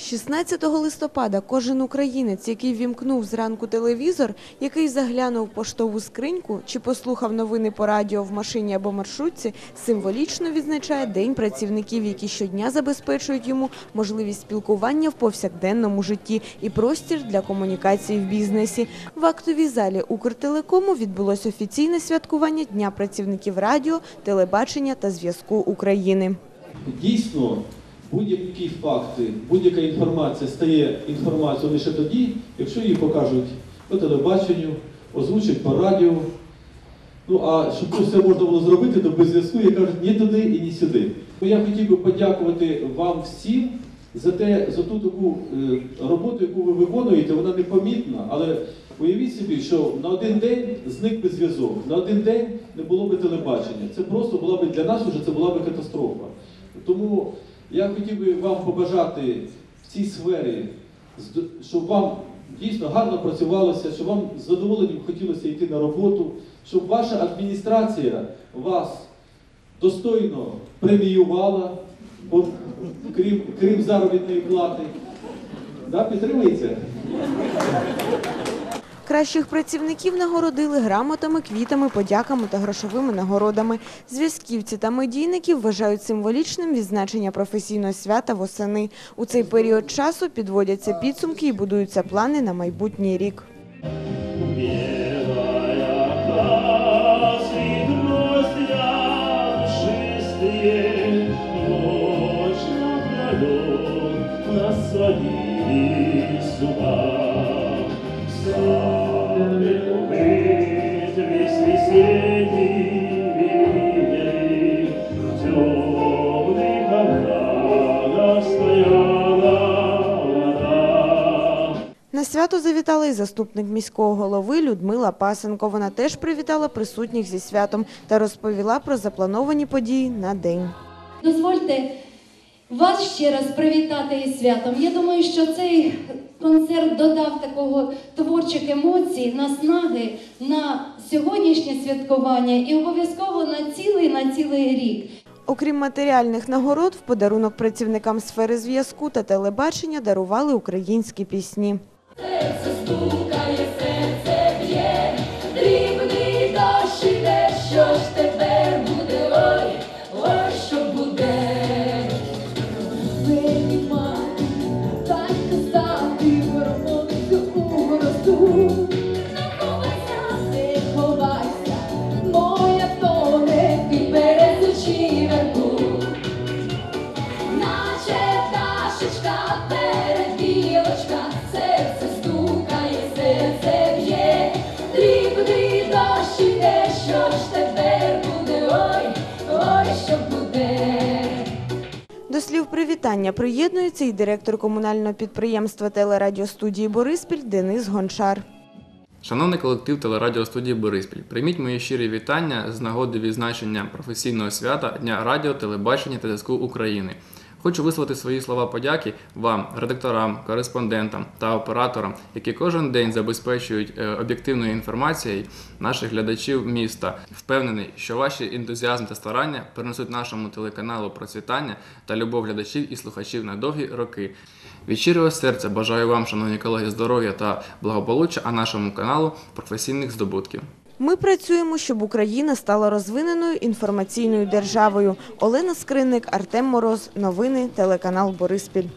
16 листопада кожен українець, який вімкнув зранку телевізор, який заглянув поштову скриньку чи послухав новини по радіо в машині або маршрутці, символічно відзначає День працівників, які щодня забезпечують йому можливість спілкування в повсякденному житті і простір для комунікації в бізнесі. В актовій залі Укртелекому відбулось офіційне святкування Дня працівників радіо, телебачення та зв'язку України. Дійсно, будь-які факти, будь-яка інформація стає інформацією лише тоді, якщо її покажуть по телебаченню, озвучать по радіо. Ну а щоб це все можна було зробити, то без зв'язку я кажуть ні туди і ні сюди. Ну, Я хотів би подякувати вам всім за те, за ту таку е, роботу, яку ви виконуєте. Вона непомітна, але уявіть собі, що на один день зник би зв'язок, на один день не було би телебачення. Це просто була би для нас вже це була би катастрофа. Тому я хотів би вам побажати в цій сфері, щоб вам дійсно гарно працювалося, щоб вам з задоволенням хотілося йти на роботу, щоб ваша адміністрація вас достойно преміювала, крім, крім заробітної плати. Да, підтримується? Кращих працівників нагородили грамотами, квітами, подяками та грошовими нагородами. Зв'язківці та медійники вважають символічним відзначення професійного свята восени. У цей період часу підводяться підсумки і будуються плани на майбутній рік. Белая красный гроздья свято завітала і заступник міського голови Людмила Пасенко. Вона теж привітала присутніх зі святом та розповіла про заплановані події на день. Дозвольте вас ще раз привітати із святом. Я думаю, що цей концерт додав такого творчих емоцій, наснаги на сьогоднішнє святкування і обов'язково на цілий на цілий рік. Окрім матеріальних нагород, в подарунок працівникам сфери зв'язку та телебачення дарували українські пісні. Hey, привітання приєднується і директор комунального підприємства телерадіостудії Бориспіль Денис Гончар. Шановний колектив телерадіостудії Бориспіль, прийміть мої щирі вітання з нагоди відзначення професійного свята Дня радіо, телебачення та зв'язку України. Хочу висловити свої слова подяки вам, редакторам, кореспондентам та операторам, які кожен день забезпечують е, об'єктивною інформацією наших глядачів міста. Впевнений, що ваші ентузіазм та старання принесуть нашому телеканалу процвітання та любов глядачів і слухачів на довгі роки. Від щирого серця бажаю вам, шановні колеги, здоров'я та благополуччя, а нашому каналу професійних здобутків. Ми працюємо, щоб Україна стала розвиненою інформаційною державою. Олена Скринник, Артем Мороз. Новини телеканал Бориспіль.